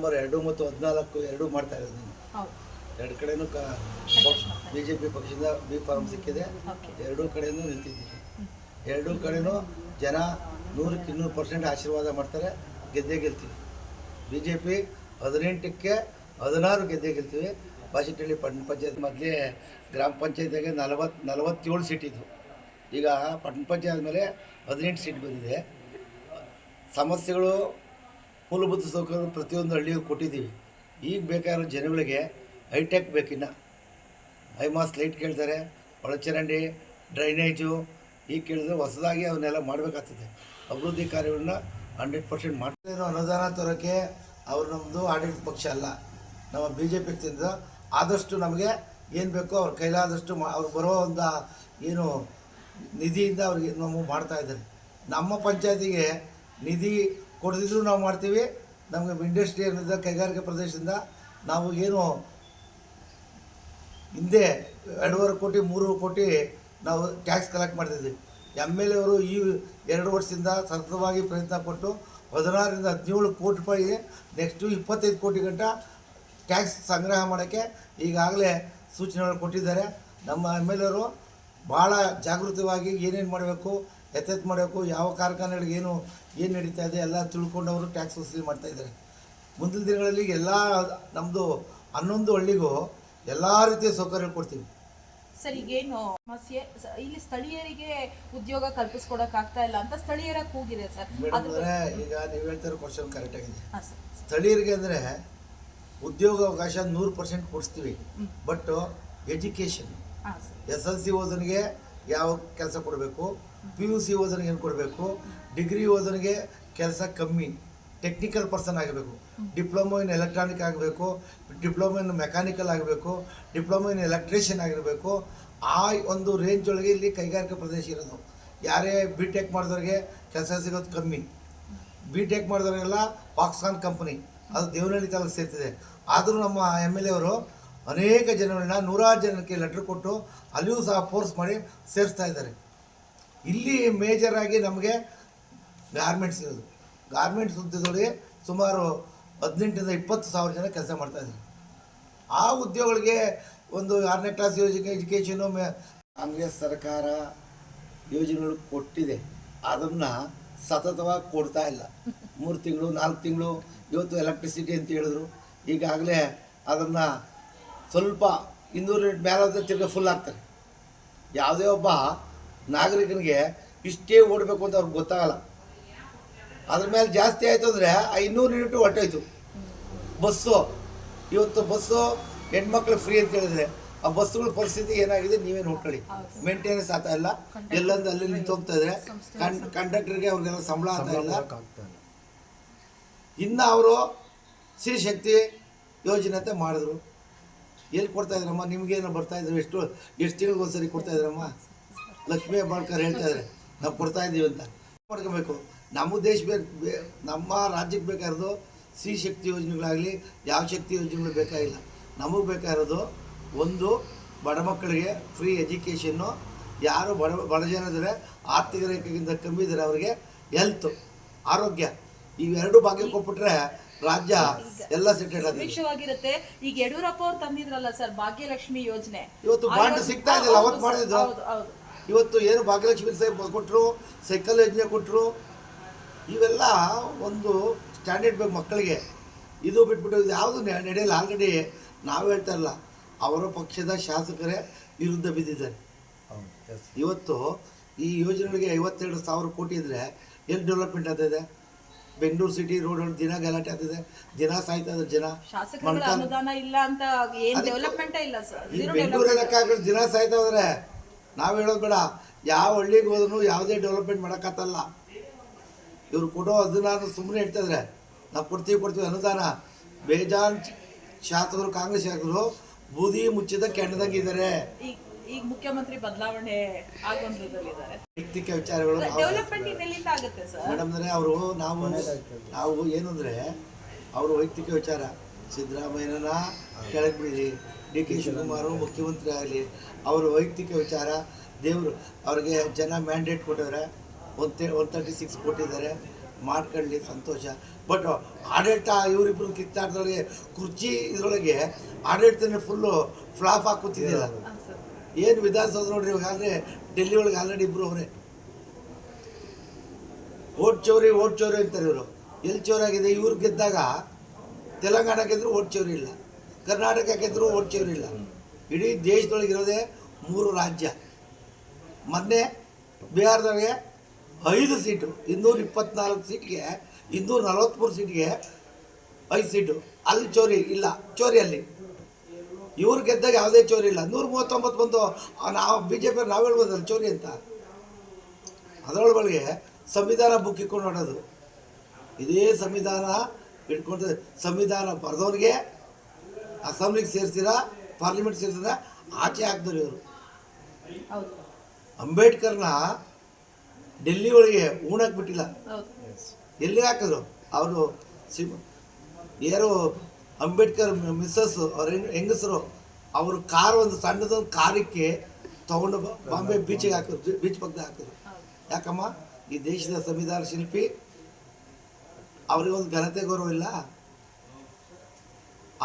Number ಎರಡು ಮತ್ತು ಹದಿನಾಲ್ಕು ಎರಡೂ ಮಾಡ್ತಾ ಇರೋದು ನಾನು. ಎರಡು ಕಡೆನೂ ಕ ಬಿ ಜೆ ಪಿ ಪಕ್ಷದಿಂದ ಬಿ ಫಾರ್ಮ್ ಸಿಕ್ಕಿದೆ. ಎರಡೂ ಕಡೆಯೂ ನಿಂತಿದ್ದೀವಿ. ಎರಡೂ ಕಡೆನೂ ಜನ ನೂರಕ್ಕೆ ಇನ್ನೂರು ಪರ್ಸೆಂಟ್ ಆಶೀರ್ವಾದ ಮಾಡ್ತಾರೆ ಗೆದ್ದೇ ಗೆಲ್ತೀವಿ. ಬಿ ಜೆ ಪಿ ಹದಿನೆಂಟಕ್ಕೆ ಹದಿನಾರು ಗೆದ್ದೇ ಗೆಲ್ತೀವಿ. ಬಾಶೆಟ್ಟಳ್ಳಿ ಪಟ್ಟಣ ಪಂಚಾಯತ್ ಮೊದಲೇ ಗ್ರಾಮ ಪಂಚಾಯತ್ಗೆ ನಲವತ್ತು ನಲವತ್ತೇಳು ಸೀಟ್ ಇದ್ವು ಈಗ ಪಟ್ಟಣ ಪಂಚಾಯತ್ ಮೇಲೆ ಹದಿನೆಂಟು ಸೀಟ್ ಬಂದಿದೆ. ಸಮಸ್ಯೆಗಳು ಮೂಲಭೂತ ಸೌಕರ್ಯ ಪ್ರತಿಯೊಂದು ಹಳ್ಳಿಗೂ ಕೊಟ್ಟಿದ್ದೀವಿ. ಈಗ ಬೇಕಾಗಿರೋ ಜನಗಳಿಗೆ ಹೈಟೆಕ್ ಬೇಕಿನ್ನ. ಐಮಾಸ್ ಲೈಟ್ ಕೇಳ್ತಾರೆ, ಒಳಚರಂಡಿ, ಡ್ರೈನೇಜು ಈಗ ಕೇಳಿದ್ರೆ ಹೊಸದಾಗಿ ಅವನ್ನೆಲ್ಲ ಮಾಡಬೇಕಾಗ್ತದೆ. ಅಭಿವೃದ್ಧಿ ಕಾರ್ಯಗಳನ್ನ ಹಂಡ್ರೆಡ್ ಪರ್ಸೆಂಟ್ ಮಾಡ್ತಾರೆ ಅನುದಾನ ತರೋಕ್ಕೆ ಅವ್ರು ನಮ್ಮದು ಆಡಳಿತ ಪಕ್ಷ ಅಲ್ಲ. ನಮ್ಮ ಬಿ ಜೆ ಪಿ ತಿಂದ ಆದಷ್ಟು ನಮಗೆ ಏನು ಬೇಕೋ ಅವ್ರ ಕೈಲಾದಷ್ಟು ಮಾ ಅವ್ರು ಬರೋ ಒಂದು ಏನು ನಿಧಿಯಿಂದ ಅವ್ರಿಗೆ ಮಾಡ್ತಾ ಇದ್ದಾರೆ. ನಮ್ಮ ಪಂಚಾಯತಿಗೆ ನಿಧಿ ಕೊಡದಿದ್ರು ನಾವು ಮಾಡ್ತೀವಿ. ನಮಗೆ ಇಂಡಸ್ಟ್ರಿ ಏನಿದೆ ಕೈಗಾರಿಕಾ ಪ್ರದೇಶದಿಂದ ನಾವು ಏನು ಹಿಂದೆ ಎರಡೂವರೆ ಕೋಟಿ ಮೂರು ಕೋಟಿ ನಾವು ಟ್ಯಾಕ್ಸ್ ಕಲೆಕ್ಟ್ ಮಾಡ್ತಿದ್ವಿ. ಎಂ ಎಲ್ ಎವರು ಈ ಎರಡು ವರ್ಷದಿಂದ ಸತತವಾಗಿ ಪ್ರಯತ್ನ ಪಟ್ಟು ಹದಿನಾರರಿಂದ ಹದಿನೇಳು ಕೋಟಿ ರೂಪಾಯಿ ನೆಕ್ಸ್ಟು ಇಪ್ಪತ್ತೈದು ಕೋಟಿ ಗಂಟ ಟ್ಯಾಕ್ಸ್ ಸಂಗ್ರಹ ಮಾಡೋಕ್ಕೆ ಈಗಾಗಲೇ ಸೂಚನೆಗಳು ಕೊಟ್ಟಿದ್ದಾರೆ. ನಮ್ಮ ಎಂ ಎಲ್ ಎವರು ಭಾಳ ಜಾಗೃತವಾಗಿ ಏನೇನು ಮಾಡಬೇಕು ಎತ್ತೆತ್ತು ಮಾಡಬೇಕು ಯಾವ ಕಾರ್ಖಾನೆಗಳಿಗೆ ಏನು ಏನು ನಡೀತಾ ಇದೆ ಎಲ್ಲ ತಿಳ್ಕೊಂಡವರು ಅವರು ಟ್ಯಾಕ್ಸ್ ವಸೂಲಿ ಮಾಡ್ತಾಯಿದ್ದಾರೆ ಮುಂದಿನ ದಿನಗಳಲ್ಲಿ ಎಲ್ಲ ನಮ್ಮದು ಹನ್ನೊಂದು ಹಳ್ಳಿಗೂ ಎಲ್ಲ ರೀತಿಯ ಸೌಕರ್ಯ ಕೊಡ್ತೀವಿ. ಸರ್ ಈಗೇನು ಸಮಸ್ಯೆ? ಇಲ್ಲಿ ಸ್ಥಳೀಯರಿಗೆ ಉದ್ಯೋಗ ಕಲ್ಪಿಸ್ಕೊಡಕ್ ಆಗ್ತಾ ಇಲ್ಲ ಅಂತ ಸ್ಥಳೀಯರ ಕೂಗಿದೆ ಸರ್. ಈಗ ನೀವು ಹೇಳ್ತಿರೋ ಕ್ವಶನ್ ಕರೆಕ್ಟ್ ಆಗಿದೆ. ಸ್ಥಳೀಯರಿಗೆ ಅಂದ್ರೆ ಉದ್ಯೋಗ ಅವಕಾಶ ನೂರು percent ಕೊಡಿಸ್ತೀವಿ. But education S L C ಓದೋನಿಗೆ ಯಾವ ಕೆಲಸ ಕೊಡಬೇಕು? ಪಿ ಯು ಸಿ ಓದನಿಗೆ ಏನು ಕೊಡಬೇಕು? ಡಿಗ್ರಿ ಓದನಿಗೆ ಕೆಲಸ ಕಮ್ಮಿ ಟೆಕ್ನಿಕಲ್ ಪರ್ಸನ್ ಆಗಬೇಕು. ಡಿಪ್ಲೊಮೊ ಇನ್ ಎಲೆಕ್ಟ್ರಾನಿಕ್ ಆಗಬೇಕು ಡಿಪ್ಲೊಮೊ ಇನ್ ಮೆಕ್ಯಾನಿಕಲ್ ಆಗಬೇಕು ಡಿಪ್ಲೊಮೊ ಇನ್ ಎಲೆಕ್ಟ್ರಿಷಿಯನ್ ಆಗಿರಬೇಕು. ಆ ಒಂದು ರೇಂಜ್ ಒಳಗೆ ಇಲ್ಲಿ ಕೈಗಾರಿಕಾ ಪ್ರದೇಶ ಇರೋದು. ಯಾರೇ ಬಿ ಟೆಕ್ ಮಾಡಿದವ್ರಿಗೆ ಕೆಲಸ ಸಿಗೋದು ಕಮ್ಮಿ. ಬಿ ಟೆಕ್ ಮಾಡಿದವ್ರಿಗೆಲ್ಲ ಪಾಕ್ಸ್ಕಾನ್ ಕಂಪ್ನಿ ಅದು ದೇವನಹಳ್ಳಿ ತಾಲೂಕು ಸೇರ್ತಿದೆ. ಆದರೂ ನಮ್ಮ ಎಂ ಎಲ್ ಎ ಅವರು ಅನೇಕ ಜನಗಳನ್ನ ನೂರಾರು ಜನಕ್ಕೆ ಲೆಟ್ರ್ ಕೊಟ್ಟು ಅಲ್ಲಿಯೂ ಸಹ ಫೋರ್ಸ್ ಮಾಡಿ ಸೇರಿಸ್ತಾ ಇದ್ದಾರೆ. ಇಲ್ಲಿ ಮೇಜರ್ ಆಗಿ ನಮಗೆ ಗಾರ್ಮೆಂಟ್ಸ್ ಇರೋದು. ಗಾರ್ಮೆಂಟ್ಸ್ ಉದ್ಯೋಗದೊಳಗೆ ಸುಮಾರು ಹದಿನೆಂಟರಿಂದ ಇಪ್ಪತ್ತು ಸಾವಿರ ಜನ ಕೆಲಸ ಮಾಡ್ತಾ ಇದ್ದಾರೆ. ಆ ಉದ್ಯೋಗಗಳಿಗೆ ಒಂದು ಆರನೇ ಕ್ಲಾಸ್ ಯೋಜನೆ ಎಜುಕೇಷನು ಕಾಂಗ್ರೆಸ್ ಸರ್ಕಾರ ಯೋಜನೆಗಳು ಕೊಟ್ಟಿದೆ. ಅದನ್ನು ಸತತವಾಗಿ ಕೊಡ್ತಾ ಇಲ್ಲ. ಮೂರು ತಿಂಗಳು, ನಾಲ್ಕು ತಿಂಗಳು, ಇವತ್ತು ಎಲೆಕ್ಟ್ರಿಸಿಟಿ ಅಂತ ಹೇಳಿದ್ರು. ಈಗಾಗಲೇ ಅದನ್ನು ಸ್ವಲ್ಪ ಇನ್ನೂರು ಯೂನಿಟ್ ಮೇಲೆ ತಿರ್ಗಿ ಫುಲ್ ಆಗ್ತಾರೆ ಯಾವುದೇ ಒಬ್ಬ ನಾಗರಿಕನಿಗೆ ಇಷ್ಟೇ ಓಡಬೇಕು ಅಂತ ಅವ್ರಿಗೆ ಗೊತ್ತಾಗಲ್ಲ. ಅದ್ರ ಮೇಲೆ ಜಾಸ್ತಿ ಆಯಿತು ಅಂದರೆ ಐನೂರು ಇನ್ನೂರು ಯೂನಿಟು ಹೊಟ್ಟೋಯ್ತು ಬಸ್ಸು ಇವತ್ತು ಬಸ್ಸು ಹೆಣ್ಮಕ್ಳು ಫ್ರೀ ಅಂತ ಹೇಳಿದ್ರೆ ಆ ಬಸ್ಸುಗಳ ಪರಿಸ್ಥಿತಿ ಏನಾಗಿದೆ? ನೀವೇನು ನೋಡ್ಕೊಳ್ಳಿ. ಮೇಂಟೆನೆನ್ಸ್ ಆಗ್ತಾ ಇಲ್ಲ. ಎಲ್ಲೊಂದು ಅಲ್ಲಿ ನಿಂತು ಹೋಗ್ತಾ ಇದ್ರೆ ಕಂಡಕ್ಟರ್ಗೆ ಅವ್ರಿಗೆಲ್ಲ ಸಂಬಳ ಆಗ್ತಾ ಇಲ್ಲ. ಇನ್ನು ಅವರು ಸ್ತ್ರೀ ಶಕ್ತಿ ಯೋಜನೆ ಅಂತ ಮಾಡಿದ್ರು. ಎಲ್ಲಿ ಕೊಡ್ತಾ ಇದ್ರಮ್ಮ? ನಿಮ್ಗೇನು ಬರ್ತಾ ಇದ್ರು. ಎಷ್ಟು ಎಷ್ಟು ತಿಂಗಳಿಗೆ ಒಂದ್ಸರಿ ಕೊಡ್ತಾ ಇದ್ರಮ್ಮ? ಲಕ್ಷ್ಮೀ ಹೆಬ್ಬಾಳ್ಕರ್ ಹೇಳ್ತಾ ಇದ್ರೆ. ನಾವು ಕೊಡ್ತಾ ಇದ್ದೀವಿ ಅಂತ. ಮಾಡ್ಕೋಬೇಕು. ನಮ್ಮ ದೇಶ ಬೇಕು ನಮ್ಮ ರಾಜ್ಯಕ್ಕೆ ಬೇಕಾಗಿರೋದು ಸ್ತ್ರೀ ಶಕ್ತಿ ಯೋಜನೆಗಳಾಗಲಿ, ಯಾವ ಶಕ್ತಿ ಯೋಜನೆಗಳು ಬೇಕಾಗಿಲ್ಲ. ನಮಗೆ ಬೇಕಾಗಿರೋದು ಒಂದು ಬಡ ಮಕ್ಕಳಿಗೆ ಫ್ರೀ ಎಜುಕೇಷನ್ನು ಯಾರು ಬಡ ಬಡ ಜನ ಇದ್ದಾರೆ ಆರ್ಥಿಕ ರೇಖೆಗಿಂತ ಕಮ್ಮಿ ಇದ್ದಾರೆ ಅವರಿಗೆ ಹೆಲ್ತ್ ಆರೋಗ್ಯ. ಇವೆರಡು ಭಾಗ್ಯ ಕೊಟ್ಬಿಟ್ರೆ ರಾಜ್ಯ ಎಲ್ಲ ಸೆಟೆಡ್ ಆಗಿದೆ ವಿಶೇಷವಾಗಿರುತ್ತೆ ಈಗ ಯಡಿಯೂರಪ್ಪ ಅವ್ರು ತಂದಿದ್ರಲ್ಲ ಸರ್ ಭಾಗ್ಯಲಕ್ಷ್ಮಿ ಯೋಜನೆ. ಇವತ್ತು ಬಾಂಡ್ ಸಿಗ್ತಾ ಇದೆಯಲ್ಲ, ಅವತ್ತು ಮಾಡಿದ್ರು. ಹೌದು ಹೌದು. ಇವತ್ತು ಏನು ಭಾಗ್ಯಲಕ್ಷ್ಮಿ ಸಾಹೇಬ್ ಕೊಟ್ಟರು ಸೈಕಲ್ ಯೋಜನೆ ಕೊಟ್ಟರು ಇವೆಲ್ಲ ಒಂದು ಸ್ಟ್ಯಾಂಡರ್ಡ್ ಬೇಕು ಮಕ್ಕಳಿಗೆ. ಇದು ಬಿಟ್ಬಿಟ್ಟು ಇದು ಯಾವುದು ನಡೆಯಲ್ಲ ಆಲ್ರೆಡಿ ನಾವು ಹೇಳ್ತಾ ಇಲ್ಲ ಅವರ ಪಕ್ಷದ ಶಾಸಕರೇ ವಿರುದ್ಧ ಬಿದ್ದಿದ್ದಾರೆ. ಇವತ್ತು ಈ ಯೋಜನೆಗಳಿಗೆ ಐವತ್ತೆರಡು ಸಾವಿರ ಕೋಟಿ ಇದ್ದರೆ ಎಲ್ಲಿ ಡೆವಲಪ್ಮೆಂಟ್ ಆಗ್ತಾಯಿದೆ ಬೆಂಗಳೂರು ಸಿಟಿ ರೋಡ್ ದಿನ ಗಲಾಟೆ ಆಗ್ತಿದೆ ದಿನ ಸಾಯ್ತಾ ಇದ್ದಾರೆ ಜನ. ಶಾಸಕರ ಅನುದಾನ ಇಲ್ಲ ಅಂತ ಏನ್ ಡೆವಲಪ್ಮೆಂಟ್ ಇಲ್ಲ ಸರ್? ಈ Zero ಬೆಂಗಳೂರು development. ಲೆಕ್ಕ ದಿನ ಸಾಯ್ತಾ ಹೋದ್ರೆ ನಾವು ಹೇಳೋದು ಬೇಡ. ಯಾವ ಹಳ್ಳಿಗೆ ಹೋದ್ರು ಯಾವುದೇ ಡೆವಲಪ್ಮೆಂಟ್ ಮಾಡೋಕ್ಕತ್ತಲ್ಲ ಇವ್ರು ಕೊಡೋ ಅದನ್ನ ಸುಮ್ಮನೆ ಹೇಳ್ತಾ ಇದ್ದಾರೆ ನಾವು ಕೊಡ್ತೀವಿ ಕೊಡ್ತೀವಿ ಅನುದಾನ. ಬೇಜಾನ್ ಶಾಸಕರು ಕಾಂಗ್ರೆಸ್ ಶಾಸಕರು ಬೂದಿ ಮುಚ್ಚಿದ ಕೆಂಡದಂಗಿದ್ದಾರೆ ಈಗ ಮುಖ್ಯಮಂತ್ರಿ ಬದಲಾವಣೆ ಆಗೊಂದಿದ್ದಾರೆ ವೈಯಕ್ತಿಕ ವಿಚಾರಗಳು ನಾವು- ಡೆವಲಪ್ಮೆಂಟ್ ಇನ್ನೆಲ್ಲಿಂದ ಆಗುತ್ತೆ ಸರ್? ಮೇಡಮ್ ಅಂದರೆ ಅವರು ನಾವು ನಾವು ಏನು ಅಂದರೆ ಅವರು ವೈಯಕ್ತಿಕ ವಿಚಾರ. ಸಿದ್ದರಾಮಯ್ಯನ ಕೆಳಗೆ ಬೀಳಿ ಡಿ ಕೆ ಶಿವಕುಮಾರ್ ಮುಖ್ಯಮಂತ್ರಿ ಆಗಲಿ ಅವರ ವೈಯಕ್ತಿಕ ವಿಚಾರ. ದೇವರು ಅವ್ರಿಗೆ ಜನ ಮ್ಯಾಂಡೇಟ್ ಕೊಟ್ಟಿದ್ದಾರೆ ಒನ್ ತೇ ಒನ್ ತರ್ಟಿ ಸಿಕ್ಸ್ ಕೊಟ್ಟಿದ್ದಾರೆ. ಮಾಡ್ಕೊಳ್ಳಿ ಸಂತೋಷ. ಬಟ್ ಆಡಳಿತ ಇವರಿಬ್ಬರು ಕಿತ್ತಾಟದೊಳಗೆ ಕುರ್ಚಿ ಇದರೊಳಗೆ ಆಡಳಿತನೇ ಫುಲ್ಲು ಫ್ಲಾಪ್ ಆಗಿ ಕೂತಿದ್ದಿಲ್ಲ. ಹಾಂ ಸರ್ ಏನು ವಿಧಾನಸೌಧ ನೋಡ್ರಿ ಆದರೆ ಡೆಲ್ಲಿ ಒಳಗೆ ಆಲ್ರೆಡಿ ಇಬ್ಬರು ಅವರೇ. ಓಟ್ ಚೌರಿ ಓಟ್ ಚೌರಿ ಅಂತಾರೆ ಇವರು. ಎಲ್ಲಿ ಚೌರಾಗಿದೆ? ಇವ್ರು ಗೆದ್ದಾಗ ತೆಲಂಗಾಣ ಗೆದ್ರು ಓಟ್ ಚೌರಿ ಇಲ್ಲ. ಕರ್ನಾಟಕ ಗೆದ್ರು ಓಟ್ ಚೌರಿ ಇಲ್ಲ. ಇಡೀ ದೇಶದೊಳಗೆ ಇರೋದೇ ಮೂರು ರಾಜ್ಯ. ಮೊನ್ನೆ ಬಿಹಾರದೊಳಗೆ ಐದು ಸೀಟು, ಇನ್ನೂರ ಇಪ್ಪತ್ನಾಲ್ಕು ಸೀಟ್ಗೆ, ಇನ್ನೂರ ನಲವತ್ತ್ಮೂರು ಸೀಟ್ಗೆ ಐದು ಸೀಟು. ಅಲ್ಲಿ ಚೋರಿ ಇಲ್ಲ. ಚೋರಿ ಅಲ್ಲಿ ಇವ್ರು ಗೆದ್ದಾಗ ಯಾವುದೇ ಚೋರಿ ಇಲ್ಲ. ನೂರ ಮೂವತ್ತೊಂಬತ್ತು ಬಂದು ನಾವು ಬಿ ಜೆ ಪಿ ನಾವು ಹೇಳ್ಬೋದಲ್ಲ ಚೋರಿ ಅಂತ? ಅದರೊಳಗೆ ಸಂವಿಧಾನ ಬುಕ್ ಇಟ್ಕೊಂಡು ನೋಡೋದು ಇದೇ ಸಂವಿಧಾನ ಇಟ್ಕೊಂಡು ಸಂವಿಧಾನ ಬರೆದವ್ರಿಗೆ ಅಸೆಂಬ್ಲಿಗೆ ಸೇರಿಸಿರ ಪಾರ್ಲಿಮೆಂಟ್ ಸೇರಿಸಿರ ಆಚೆ ಹಾಕಿದ್ರು ಇವರು. ಅಂಬೇಡ್ಕರ್ನ ಡೆಲ್ಲಿ ಒಳಗೆ ಊಣಕ್ಕೆ ಬಿಟ್ಟಿಲ್ಲ. ಹೌದು. ಎಲ್ಲಿ ಹಾಕಿದ್ರು? ಅವರು ಸಿಮ್ ಯಾರು ಅಂಬೇಡ್ಕರ್ ಮಿಸ್ಸಸ್ ಅವ್ರ ಹೆಂಗ್ ಹೆಂಗಸರು ಅವರು ಕಾರ್ ಒಂದು ಸಣ್ಣದೊಂದು ಕಾರಕ್ಕೆ ತಗೊಂಡು ಬಾಂಬೆ ಬೀಚಿಗೆ ಹಾಕಿದ್ರು ಬೀಚ್ ಪಕ್ಕದ ಹಾಕಿದ್ರು. ಯಾಕಮ್ಮ? ಈ ದೇಶದ ಸಂವಿಧಾನ ಶಿಲ್ಪಿ ಅವರಿಗೊಂದು ಘನತೆ ಗೌರವ ಇಲ್ಲ.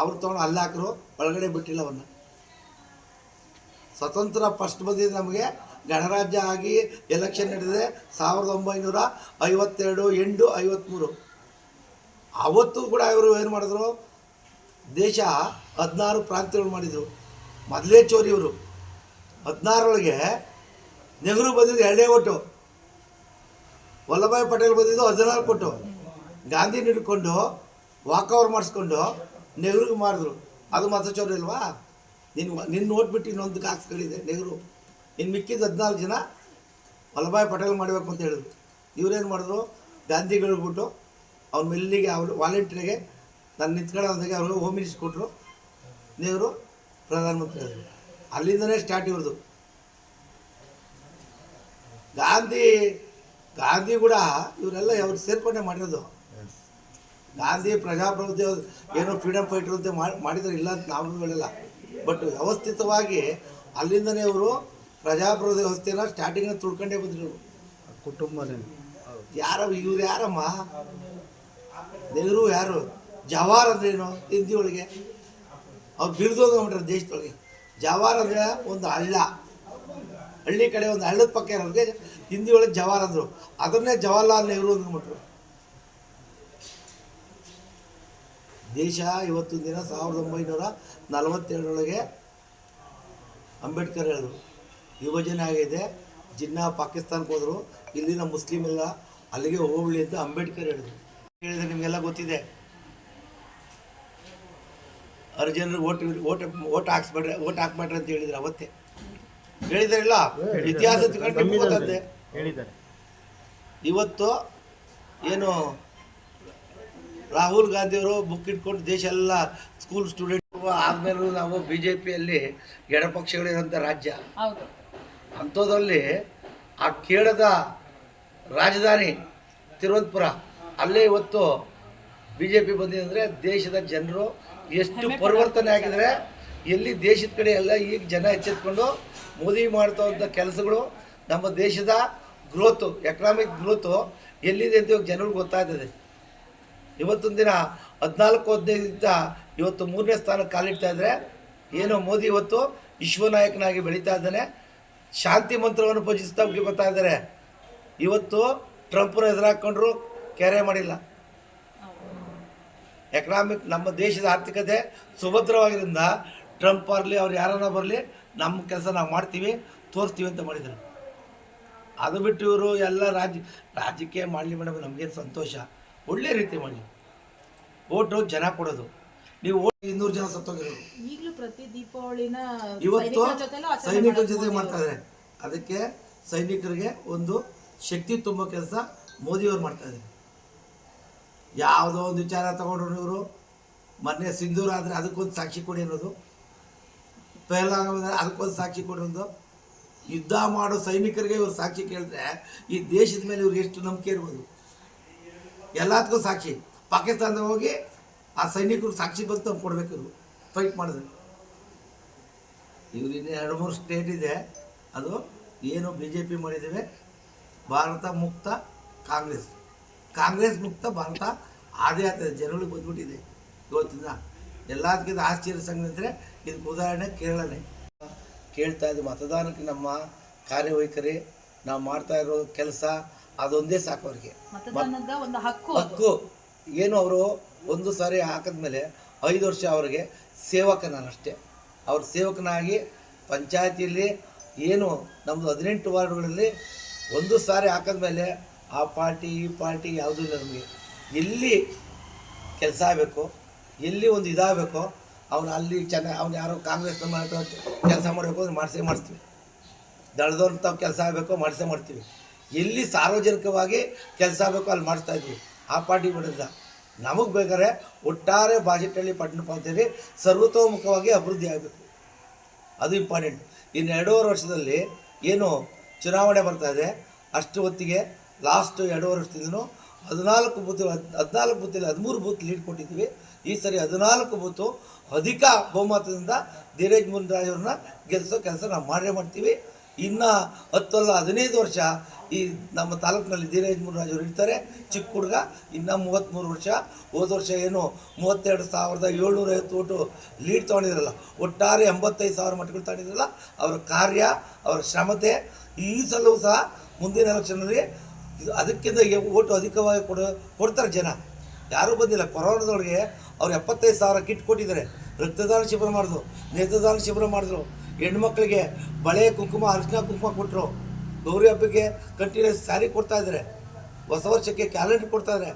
ಅವ್ರು ತಗೊಂಡು ಅಲ್ಲಿ ಹಾಕರು ಒಳಗಡೆ ಬಿಟ್ಟಿಲ್ಲ ಅವನ್ನ ಸ್ವತಂತ್ರ ಫಸ್ಟ್ ಬಂದಿದ್ದು ನಮಗೆ. ಗಣರಾಜ್ಯ ಆಗಿ ಎಲೆಕ್ಷನ್ ನಡೆದಿದೆ ಸಾವಿರದ ಒಂಬೈನೂರ ಐವತ್ತೆರಡು ಎಂಟು ಐವತ್ತ್ಮೂರು ಅವತ್ತು ಕೂಡ ಇವರು ಏನು ಮಾಡಿದ್ರು? ದೇಶ ಹದಿನಾರು ಪ್ರಾಂತ್ಯಗಳು ಮಾಡಿದರು. ಮೊದಲೇ ಚೋರಿ ಇವರು. ಹದಿನಾರೊಳಗೆ ನೆಹರು ಬಂದಿದ್ದು ಎರಡೇ ಓಟು. ವಲ್ಲಭಾಯ್ ಪಟೇಲ್ ಬಂದಿದ್ದು ಹದಿನಾರು ಕೊಟ್ಟು ಗಾಂಧಿ ಹಿಡ್ಕೊಂಡು ವಾಕವರ್ ಮಾಡಿಸ್ಕೊಂಡು ನೆಹರುಗೆ ಮಾಡಿದ್ರು ಅದು ಮತಚೋರ ಇಲ್ವಾ ನಿನ್ನ ನಿನ್ನ ನೋಟ್ಬಿಟ್ಟು ಇನ್ನೊಂದಕ್ಕೆ ಹಾಕ್ಸ್ಕೊಂಡಿದೆ ನೆಹರು. ಇನ್ನು ಮಿಕ್ಕಿದ ಹದಿನಾಲ್ಕು ಜನ ವಲ್ಲಭಾಯ್ ಪಟೇಲ್ ಮಾಡಬೇಕು ಅಂತ ಹೇಳಿದ್ರು. ಇವರೇನು ಮಾಡಿದ್ರು? ಗಾಂಧಿಗಳು ಬಿಟ್ಟು ಅವ್ನ ಮೆಲ್ಲಿಗೆ ಅವರು ವಾಲಂಟಿಯರ್ಗೆ ನಾನು ನಿಂತ್ಕೊಳ್ಳೋದಾಗೆ ಅವರು ಹೋಮ್ ಮಿನಿಸ್ಟರ್ ಕೊಟ್ಟರು. ನೆಹರು ಪ್ರಧಾನಮಂತ್ರಿ ಆದರು. ಅಲ್ಲಿಂದನೇ ಸ್ಟಾರ್ಟ್ ಇವ್ರದ್ದು ಗಾಂಧಿ ಗಾಂಧಿ ಕೂಡ ಇವರೆಲ್ಲ ಅವ್ರು ಸೇರ್ಕೊಂಡೆ ಮಾಡಿರೋದು. ಗಾಂಧಿ ಪ್ರಜಾಪ್ರಭುತ್ವ ಏನೋ ಫ್ರೀಡಮ್ ಫೈಟರ್ ಅಂತ ಮಾಡಿ ಮಾಡಿದ್ರೆ ಇಲ್ಲ ಅಂತ ನಾವು ಹೇಳಿಲ್ಲ. ಬಟ್ ವ್ಯವಸ್ಥಿತವಾಗಿ ಅಲ್ಲಿಂದನೇ ಅವರು ಪ್ರಜಾಪ್ರಭುತ್ವ ವ್ಯವಸ್ಥೆನ ಸ್ಟಾರ್ಟಿಂಗ್ನ ತುಳ್ಕೊಂಡೇ ಬಂದರು ಕುಟುಂಬನೇ ಯಾರ ಇವ್ರು ಯಾರಮ್ಮ? ನೆಹರು ಯಾರು? ಜವಾಹರ್ ಅಂದ್ರೆ ಏನು ಹಿಂದಿ ಒಳಗೆ ಅವ್ರು ಮಾಡ್ತಾರೆ ದೇಶದೊಳಗೆ. ಜವಾರ್ ಅಂದರೆ ಒಂದು ಹಳ್ಳ. ಹಳ್ಳಿ ಕಡೆ ಒಂದು ಹಳ್ಳದ ಪಕ್ಕ ಇರೋರಿಗೆ ಹಿಂದಿ ಒಳಗೆ ಜವಾರ್ ಅಂದರು ಅದನ್ನೇ ಜವಾಹರ್ಲಾಲ್ ನೆಹರು ಅಂದ್ಬಿಟ್ರು. ದೇಶ ಇವತ್ತು ದಿನ ಸಾವಿರದ ಒಂಬೈನೂರ ನಲವತ್ತೇಳರೊಳಗೆ ಅಂಬೇಡ್ಕರ್ ಹೇಳಿದ್ರು. ವಿಭಜನೆ ಆಗಿದೆ. ಜಿನ್ನಾ ಪಾಕಿಸ್ತಾನಕ್ಕೆ ಹೋದರು. ಇಲ್ಲಿನ ಮುಸ್ಲಿಮ್ ಎಲ್ಲ ಅಲ್ಲಿಗೆ ಹೋಗ್ಲಿ ಅಂತ ಅಂಬೇಡ್ಕರ್ ಹೇಳಿದ್ರು. ಹೇಳಿದ್ರೆ ನಿಮಗೆಲ್ಲ ಗೊತ್ತಿದೆ. ಅರ್ಜುನರಿಗೆ ಓಟ್ ಓಟ್ ಓಟ್ ಹಾಕ್ಸ್ಬೇಡ್ರಿ ಓಟ್ ಹಾಕ್ಬೇಡ್ರಿ ಅಂತ ಹೇಳಿದ್ರು ಅವತ್ತೇ. ಹೇಳಿದ್ರಲ್ಲ? ಇತಿಹಾಸ ಗೊತ್ತಂತೆ. ಇವತ್ತು ಏನು ರಾಹುಲ್ ಗಾಂಧಿಯವರು ಬುಕ್ ಇಟ್ಕೊಂಡು ದೇಶ ಎಲ್ಲ ಸ್ಕೂಲ್ ಸ್ಟೂಡೆಂಟ್ ಆದ್ಮೇಲೂ ನಾವು ಬಿ ಜೆ ಪಿಯಲ್ಲಿ ಎಡಪಕ್ಷಗಳಿರೋಂಥ ರಾಜ್ಯ. ಹೌದು. ಅಂಥದ್ರಲ್ಲಿ ಆ ಕೇಳದ ರಾಜಧಾನಿ ತಿರುವನಂತಪುರ ಅಲ್ಲೇ ಇವತ್ತು ಬಿ ಜೆ ಪಿ ಬಂದಿದೆ ಅಂದರೆ ದೇಶದ ಜನರು ಎಷ್ಟು ಪರಿವರ್ತನೆ ಆಗಿದ್ರೆ ಎಲ್ಲಿ ದೇಶದ ಕಡೆ ಎಲ್ಲ ಈಗ ಜನ ಎಚ್ಚೆತ್ಕೊಂಡು ಮೋದಿ ಮಾಡ್ತವಂಥ ಕೆಲಸಗಳು ನಮ್ಮ ದೇಶದ ಗ್ರೋತು ಎಕನಾಮಿಕ್ ಗ್ರೋತು ಎಲ್ಲಿದೆ ಅಂತ ಇವಾಗ ಜನಗಳಿಗೆ ಗೊತ್ತಾಗ್ತದೆ. ಇವತ್ತೊಂದು ದಿನ ಹದಿನಾಲ್ಕು ಹದಿನೈದಿಂದ ಇವತ್ತು ಮೂರನೇ ಸ್ಥಾನಕ್ಕೆ ಕಾಲಿಡ್ತಾ ಇದ್ದರೆ ಏನೋ ಮೋದಿ ಇವತ್ತು ವಿಶ್ವನಾಯಕನಾಗಿ ಬೆಳೀತಾ ಇದ್ದಾನೆ. ಶಾಂತಿ ಮಂತ್ರವನ್ನು ಪೂಜಿಸ್ತಾ ಹೋಗಿ ಬರ್ತಾ ಇದ್ದಾರೆ. ಇವತ್ತು ಟ್ರಂಪ್ನ ಎದುರಾಕೊಂಡ್ರು ಕೆರೆ ಮಾಡಿಲ್ಲ. ಎಕನಾಮಿಕ್ ನಮ್ಮ ದೇಶದ ಆರ್ಥಿಕತೆ ಸುಭದ್ರವಾಗಿದ್ದರಿಂದ ಟ್ರಂಪ್ ಬರಲಿ ಅವ್ರು ಯಾರನ್ನ ಬರಲಿ ನಮ್ಮ ಕೆಲಸ ನಾವು ಮಾಡ್ತೀವಿ ತೋರಿಸ್ತೀವಿ ಅಂತ ಮಾಡಿದರು. ಅದು ಬಿಟ್ಟು ಇವರು ಎಲ್ಲ ರಾಜ್ಯ ರಾಜಕೀಯ ಮಾಡಲಿ ಮೇಡಮ್ ನಮಗೇನು ಸಂತೋಷ? ಒಳ್ಳೆ ರೀತಿ ಮಾಡಲಿ. ಓಟು ಜನ ಕೊಡೋದು. ನೀವು ಓಟ್ ಇನ್ನೂರು ಜನ ಸತ್ತೋಗಿರೋದು ಈಗಲೂ ಪ್ರತಿ ದೀಪಾವಳಿನ ಇವತ್ತು ಸೈನಿಕರ ಜೊತೆ ಮಾಡ್ತಾ ಇದ್ದಾರೆ ಅದಕ್ಕೆ ಸೈನಿಕರಿಗೆ ಒಂದು ಶಕ್ತಿ ತುಂಬೋ ಕೆಲಸ ಮೋದಿಯವರು ಮಾಡ್ತಾ ಇದ್ದಾರೆ. ಯಾವುದೋ ಒಂದು ವಿಚಾರ ತಗೊಂಡ್ರು ಇವರು. ಮೊನ್ನೆ ಸಿಂಧೂರ ಆದರೆ ಅದಕ್ಕೊಂದು ಸಾಕ್ಷಿ ಕೊಡಿ ಅನ್ನೋದು. ಪೆಹಲ್ಗಾಮ್ ಅಂದ್ರೆ ಅದಕ್ಕೊಂದು ಸಾಕ್ಷಿ ಕೊಡೋದು ಯುದ್ಧ ಮಾಡೋ ಸೈನಿಕರಿಗೆ ಇವರು ಸಾಕ್ಷಿ ಕೇಳಿದ್ರೆ ಈ ದೇಶದ ಮೇಲೆ ಇವ್ರಿಗೆ ಎಷ್ಟು ನಂಬಿಕೆ ಇರ್ಬೋದು? ಎಲ್ಲದಕ್ಕೂ ಸಾಕ್ಷಿ. ಪಾಕಿಸ್ತಾನದಾಗ ಹೋಗಿ ಆ ಸೈನಿಕರು ಸಾಕ್ಷಿ ಬಂತು ಕೊಡ್ಬೇಕು ಇವರು. ಫೈಟ್ ಮಾಡಿದ್ರು. ಇವ್ರು ಇನ್ನೂ ಎರಡು ಮೂರು ಸ್ಟೇಟ್ ಇದೆ. ಅದು ಏನು ಬಿ ಜೆ ಪಿ ಮಾಡಿದ್ದೇವೆ. ಭಾರತ ಮುಕ್ತ ಕಾಂಗ್ರೆಸ್. ಕಾಂಗ್ರೆಸ್ ಮುಕ್ತ ಭಾರತ ಆದೇ ಆಗ್ತದೆ ಜನಗಳಿಗೆ ಬಂದ್ಬಿಟ್ಟಿದೆ. ಇವತ್ತಿನ ಎಲ್ಲದಕ್ಕಿಂತ ಆಶ್ಚರ್ಯ ಸಂಘ ಅಂದರೆ ಇದಕ್ಕೆ ಉದಾಹರಣೆ ಕೇರಳನೇ. ಕೇಳ್ತಾ ಇದ್ದೀವಿ ಮತದಾನಕ್ಕೆ ನಮ್ಮ ಕಾರ್ಯವೈಖರಿ ನಾವು ಮಾಡ್ತಾ ಇರೋ ಕೆಲಸ ಅದೊಂದೇ ಸಾಕು ಅವರಿಗೆ. ಮತದಾನದ ಒಂದು ಹಕ್ಕು ಅದು. ಹಕ್ಕು. ಏನು ಅವರು ಒಂದು ಸಾರಿ ಹಾಕಿದ್ಮೇಲೆ ಐದು ವರ್ಷ ಅವರಿಗೆ ಸೇವಕ ನಾನು ಅಷ್ಟೇ ಅವ್ರ ಸೇವಕನಾಗಿ ಪಂಚಾಯತಿಯಲ್ಲಿ ಏನು ನಮ್ಮದು ಹದಿನೆಂಟು ವಾರ್ಡ್ಗಳಲ್ಲಿ ಒಂದು ಸಾರಿ ಹಾಕಿದ್ಮೇಲೆ ಆ ಪಾರ್ಟಿ ಈ ಪಾರ್ಟಿ ಯಾವುದೂ ಇಲ್ಲ ನಮಗೆ. ಎಲ್ಲಿ ಕೆಲಸ ಆಗಬೇಕು, ಎಲ್ಲಿ ಒಂದು ಇದಾಗಬೇಕು, ಅವನು ಅಲ್ಲಿ ಚೆನ್ನಾಗಿ ಅವ್ನು ಯಾರೋ ಕಾಂಗ್ರೆಸ್ ಕೆಲಸ ಮಾಡಬೇಕು ಅಂದ್ರೆ ಮಾಡಿಸೇ ಮಾಡಿಸ್ತೀವಿ. ದಳದವ್ರು ತಾವು ಕೆಲಸ ಆಗಬೇಕು, ಮಾಡಿಸೇ ಮಾಡ್ತೀವಿ ಎಲ್ಲಿ ಸಾರ್ವಜನಿಕವಾಗಿ ಕೆಲಸ ಆಗಬೇಕು ಅಲ್ಲಿ ಮಾಡಿಸ್ತಾ ಇದ್ವಿ. ಆ ಪಾರ್ಟಿ ಬಿಡೋದ ನಮಗೆ ಬೇಕಾದ್ರೆ ಒಟ್ಟಾರೆ ಬಾಜೆಟಲ್ಲಿ ಪಟ್ಟಣ ಪಂಚಾಯತಿ ಸರ್ವತೋಮುಖವಾಗಿ ಅಭಿವೃದ್ಧಿ ಆಗಬೇಕು. ಅದು ಇಂಪಾರ್ಟೆಂಟ್. ಇನ್ನು ಎರಡೂವರೆ ವರ್ಷದಲ್ಲಿ ಏನು ಚುನಾವಣೆ ಬರ್ತಾ ಇದೆ, ಅಷ್ಟು ಹೊತ್ತಿಗೆ ಲಾಸ್ಟ್ ಎರಡು ವರ್ಷದಿಂದನೂ ಹದಿನಾಲ್ಕು ಬೂತ್, ಹದಿನಾಲ್ಕು ಬೂತಲ್ಲಿ ಹದಿಮೂರು ಬೂತ್ ಲೀಡ್ ಕೊಟ್ಟಿದ್ದೀವಿ. ಈ ಸರಿ ಹದಿನಾಲ್ಕು ಬೂತು ಅಧಿಕ ಬಹುಮತದಿಂದ ಧೀರಜ್ ಮುನ್ರಾಜ್ ಅವ್ರನ್ನ ಗೆಲ್ಲಿಸೋ ಕೆಲಸ ನಾವು ಮಾಡೇ ಮಾಡ್ತೀವಿ. ಇನ್ನು ಹತ್ತಲ್ಲ ಹದಿನೈದು ವರ್ಷ ಈ ನಮ್ಮ ತಾಲೂಕಿನಲ್ಲಿ ಧೀರಜ್ ಮುನ್ರಾಜ್ ಅವರು ಇರ್ತಾರೆ. ಚಿಕ್ಕ ಹುಡುಗ, ಇನ್ನು ಮೂವತ್ತ್ಮೂರು ವರ್ಷ. ಹೋದ ವರ್ಷ ಏನು ಮೂವತ್ತೆರಡು ಸಾವಿರದ ಏಳ್ನೂರ ಐವತ್ತು ಓಟು ಲೀಡ್ ತೊಗೊಂಡಿದ್ರಲ್ಲ. ಒಟ್ಟಾರೆ ಎಂಬತ್ತೈದು ಸಾವಿರ ಮಟ್ಟಗಳು ತಗೊಂಡಿದ್ರಲ್ಲ. ಅವರ ಕಾರ್ಯ, ಅವರ ಶ್ರಮತೆ, ಈ ಸಲವೂ ಸಹ ಮುಂದಿನ ಎಲೆಕ್ಷನಲ್ಲಿ ಇದು ಅದಕ್ಕಿಂತ ಓಟು ಅಧಿಕವಾಗಿ ಕೊಡ, ಕೊಡ್ತಾರೆ ಜನ. ಯಾರೂ ಬಂದಿಲ್ಲ. ಕೊರೋನಾದೊಳಗೆ ಅವ್ರು ಎಪ್ಪತ್ತೈದು ಸಾವಿರ ಕಿಟ್ ಕೊಟ್ಟಿದ್ದಾರೆ. ರಕ್ತದಾನ ಶಿಬಿರ ಮಾಡಿದ್ರು. ನೇತ್ರದಾನ ಶಿಬಿರ ಮಾಡಿದ್ರು. ಹೆಣ್ಮಕ್ಳಿಗೆ ಬಳೆ, ಕುಂಕುಮ, ಅರ್ಶಿನ, ಕುಂಕುಮ ಕೊಟ್ಟರು ಗೌರಿ ಹಬ್ಬಕ್ಕೆ ಕಂಟಿನ್ಯೂಸ್ ಸ್ಯಾರಿ ಕೊಡ್ತಾ ಇದ್ದಾರೆ. ಹೊಸ ವರ್ಷಕ್ಕೆ ಕ್ಯಾಲೆಂಡರ್ ಕೊಡ್ತಾ ಇದ್ದಾರೆ.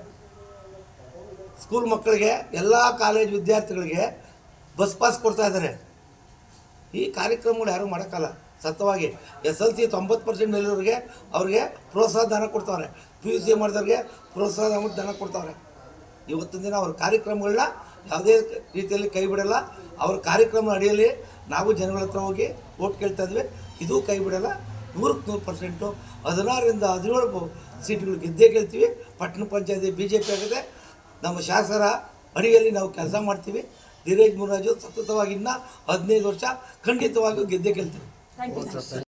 ಸ್ಕೂಲ್ ಮಕ್ಕಳಿಗೆ, ಎಲ್ಲ ಕಾಲೇಜ್ ವಿದ್ಯಾರ್ಥಿಗಳಿಗೆ ಬಸ್ ಪಾಸ್ ಕೊಡ್ತಾ ಇದ್ದಾರೆ. ಈ ಕಾರ್ಯಕ್ರಮಗಳು ಯಾರೂ ಮಾಡೋಕ್ಕಲ್ಲ. ಸತ್ಯವಾಗಿ ಎಸ್ ಎಲ್ ಸಿ ತೊಂಬತ್ತು ಪರ್ಸೆಂಟ್ ಮೇಲಿರೋರಿಗೆ ಅವ್ರಿಗೆ ಪ್ರೋತ್ಸಾಹ ಧನ ಕೊಡ್ತಾವ್ರೆ. ಪಿ ಯು ಸಿ ಮಾಡಿದವ್ರಿಗೆ ಪ್ರೋತ್ಸಾಹ ಧನ ಕೊಡ್ತಾವ್ರೆ. ಇವತ್ತಿನ ದಿನ ಅವ್ರ ಕಾರ್ಯಕ್ರಮಗಳನ್ನ ಯಾವುದೇ ರೀತಿಯಲ್ಲಿ ಕೈ ಬಿಡಲ್ಲ. ಅವ್ರ ಕಾರ್ಯಕ್ರಮ ಅಡಿಯಲ್ಲಿ ನಾವು ಜನಗಳ ಹತ್ರ ಹೋಗಿ ಓಟ್ ಕೇಳ್ತಾ ಇದ್ವಿ. ಇದು ಕೈ ಬಿಡಲ್ಲ. ನೂರಕ್ಕೆ ನೂರು ಪರ್ಸೆಂಟು ಹದಿನಾರರಿಂದ ಹದಿನೇಳು ಸೀಟ್ಗಳು ಗೆದ್ದೇ ಗೆಲ್ತೀವಿ ಪಟ್ಟಣ ಪಂಚಾಯತಿ ಬಿ ಜೆ ಪಿ ಆಗಿದೆ ನಮ್ಮ ಶಾಸಕರ ಅಡಿಯಲ್ಲಿ ನಾವು ಕೆಲಸ ಮಾಡ್ತೀವಿ. ಧೀರೇಜ್ ಮುರಾಜು ಸತತವಾಗಿ ಇನ್ನೂ ಹದಿನೈದು ವರ್ಷ ಖಂಡಿತವಾಗಿಯೂ ಗೆದ್ದೇ ಗೆಲ್ತೀವಿ 我只是